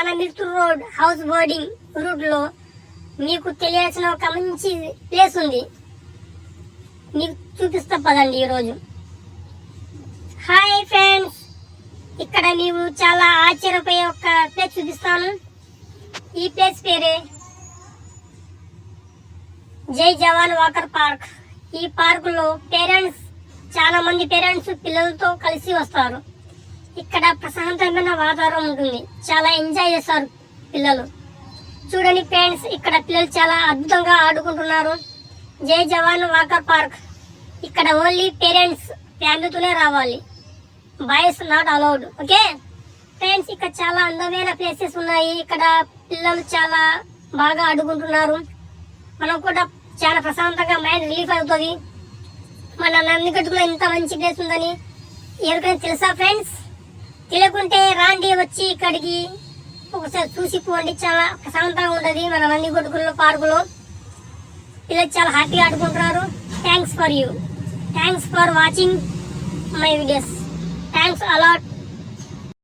మన Mirtur road house boarding రూట్లో మీకు తెలియాల్సిన ఒక మంచి ప్లేస్ ఉంది. మీకు చూపిస్తా పదండి ఈరోజు. హాయ్ ఫ్రెండ్స్ ఇక్కడ నీవు చాలా ఆశ్చర్యపోయే ఒక ప్లేస్ చూపిస్తాను. ఈ ప్లేస్ పేరే జై జవాన్ వాకర్ పార్క్. ఈ పార్కులో పేరెంట్స్ చాలా మంది పేరెంట్స్ పిల్లలతో కలిసి వస్తారు. ఇక్కడ ప్రశాంతమైన వాతావరణం ఉంటుంది. చాలా ఎంజాయ్ చేస్తారు పిల్లలు. చూడండి ఫ్రెండ్స్ ఇక్కడ పిల్లలు చాలా అద్భుతంగా ఆడుకుంటున్నారు. Jai Jawan Walker Park. ఇక్కడ ఓన్లీ పేరెంట్స్ ఫ్యామిలీతోనే రావాలి. Boys not allowed okay friends ఇక్కడ చాలా అందమైన ప్లేసెస్ ఉన్నాయి. ఇక్కడ పిల్లలు చాలా బాగా ఆడుకుంటున్నారు. మనం కూడా చాలా ప్రశాంతంగా మైండ్ రిలీఫ్ అవుతుంది. మన నందిగట్టులో ఇంత మంచి ప్లేస్ ఉందని ఎవరికైనా తెలుసా ఫ్రెండ్స్ తెలియకుంటే రాండి వచ్చి ఇక్కడికి. ఒకసారి చూసిపోండి చాలా ప్రశాంతంగా ఉంటుంది మన నందిగొట్టుకుల్లో పార్కులో. పిల్లలు చాలా హ్యాపీగా ఆడుకుంటున్నారు. Thanks for you thanks for watching my videos thanks a lot